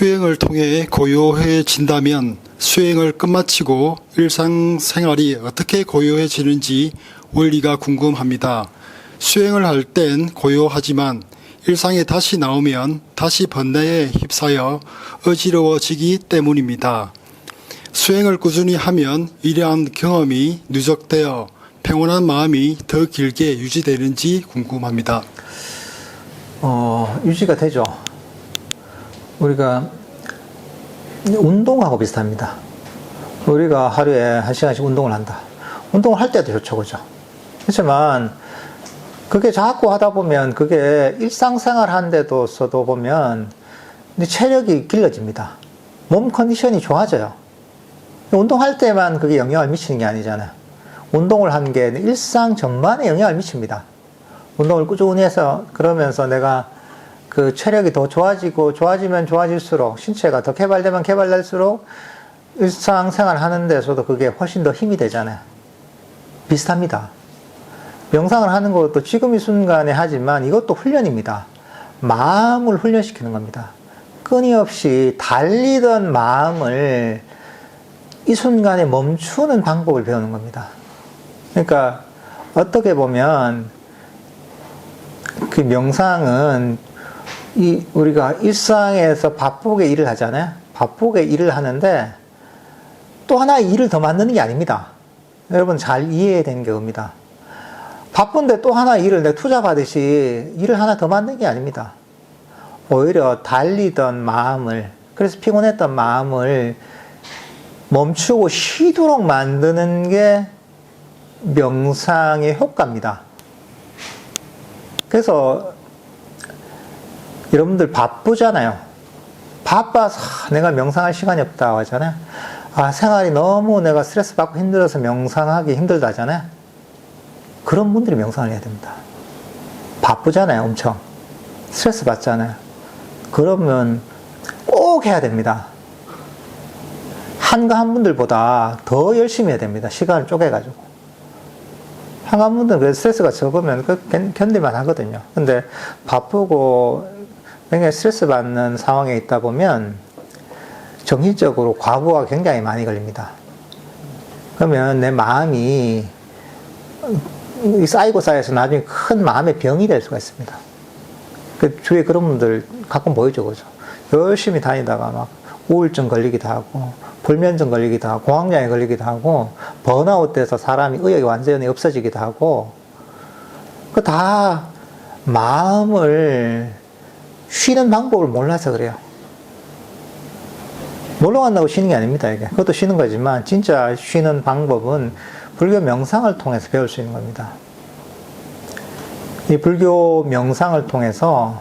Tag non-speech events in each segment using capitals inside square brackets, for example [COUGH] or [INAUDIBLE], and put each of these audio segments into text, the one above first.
수행을 통해 고요해진다면 수행을 끝마치고 일상생활이 어떻게 고요해지는지 원리가 궁금합니다. 수행을 할 땐 고요하지만 일상에 다시 나오면 다시 번뇌에 휩싸여 어지러워지기 때문입니다. 수행을 꾸준히 하면 이러한 경험이 누적되어 평온한 마음이 더 길게 유지되는지 궁금합니다. 어, 유지가 되죠. 우리가 운동하고 비슷합니다. 우리가 하루에 한 시간씩 운동을 한다. 운동을 할 때도 좋죠, 그죠? 그렇지만, 그게 자꾸 하다 보면, 그게 일상생활 하는데도 써도 보면, 체력이 길러집니다. 몸 컨디션이 좋아져요. 운동할 때만 그게 영향을 미치는 게 아니잖아요. 운동을 한 게 일상 전반에 영향을 미칩니다. 운동을 꾸준히 해서 그러면서 내가 그 체력이 더 좋아지고 좋아지면 좋아질수록 신체가 더 개발되면 개발될수록 일상생활 하는 데서도 그게 훨씬 더 힘이 되잖아요. 비슷합니다. 명상을 하는 것도 지금 이 순간에 하지만 이것도 훈련입니다. 마음을 훈련시키는 겁니다. 끊임없이 달리던 마음을 이 순간에 멈추는 방법을 배우는 겁니다. 그러니까 어떻게 보면 그 명상은 이 우리가 일상에서 바쁘게 일을 하잖아요. 바쁘게 일을 하는데 또 하나의 일을 더 만드는 게 아닙니다. 여러분 잘 이해된 겁니다. 바쁜데 또 하나 일을 내 투자 받듯이 일을 하나 더 만드는 게 아닙니다. 오히려 달리던 마음을 그래서 피곤했던 마음을 멈추고 쉬도록 만드는 게 명상의 효과입니다. 그래서 여러분들 바쁘잖아요. 바빠서 아, 내가 명상할 시간이 없다 하잖아요. 아, 생활이 너무 내가 스트레스 받고 힘들어서 명상하기 힘들다 하잖아요. 그런 분들이 명상을 해야 됩니다. 바쁘잖아요, 엄청. 스트레스 받잖아요. 그러면 꼭 해야 됩니다. 한가한 분들보다 더 열심히 해야 됩니다. 시간을 쪼개가지고. 한가한 분들은 그 스트레스가 적으면 그 견- 견딜만 하거든요. 근데 바쁘고 굉장히 스트레스 받는 상황에 있다 보면 정신적으로 과부하가 굉장히 많이 걸립니다. 그러면 내 마음이 이 쌓이고 쌓여서 나중에 큰 마음의 병이 될 수가 있습니다. 그 주위에 그런 분들 가끔 보이죠, 그죠? 열심히 다니다가 막 우울증 걸리기도 하고, 불면증 걸리기도 하고, 공황장애 걸리기도 하고, 번아웃 돼서 사람이 의욕이 완전히 없어지기도 하고, 그 다 마음을 쉬는 방법을 몰라서 그래요. 놀러 간다고 쉬는 게 아닙니다, 이게. 그것도 쉬는 거지만, 진짜 쉬는 방법은 불교 명상을 통해서 배울 수 있는 겁니다. 이 불교 명상을 통해서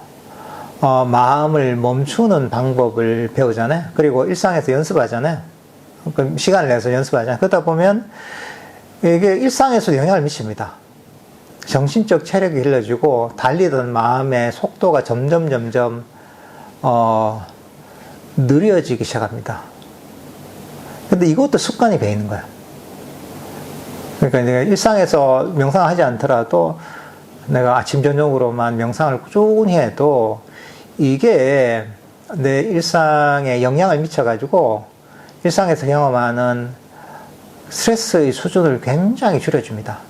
어, 마음을 멈추는 방법을 배우잖아요. 그리고 일상에서 연습하잖아요. 그 시간을 내서 연습하잖아요. 그러다 보면 이게 일상에서도 영향을 미칩니다. 정신적 체력이 길러지고 달리던 마음의 속도가 점점 점점 어, 느려지기 시작합니다. 근데 이것도 습관이 배이는 거예요. 그러니까 이제 일상에서 명상하지 않더라도 내가 아침 저녁으로만 명상을 꾸준히 해도 이게 내 일상에 영향을 미쳐가지고 일상에서 경험하는 스트레스의 수준을 굉장히 줄여줍니다.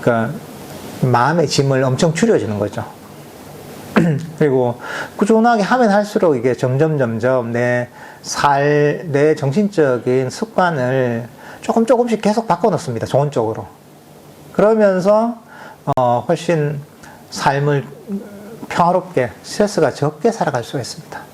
그러니까 마음의 짐을 엄청 줄여주는 거죠. [CLEARS THROAT] 그리고 꾸준하게 하면 할수록 이게 점점 점점 내 살, 내 정신적인 습관을 조금 조금씩 계속 바꿔놓습니다. 좋은 쪽으로. 그러면서 어, 훨씬 삶을 평화롭게 스트레스가 적게 살아갈 수가 있습니다.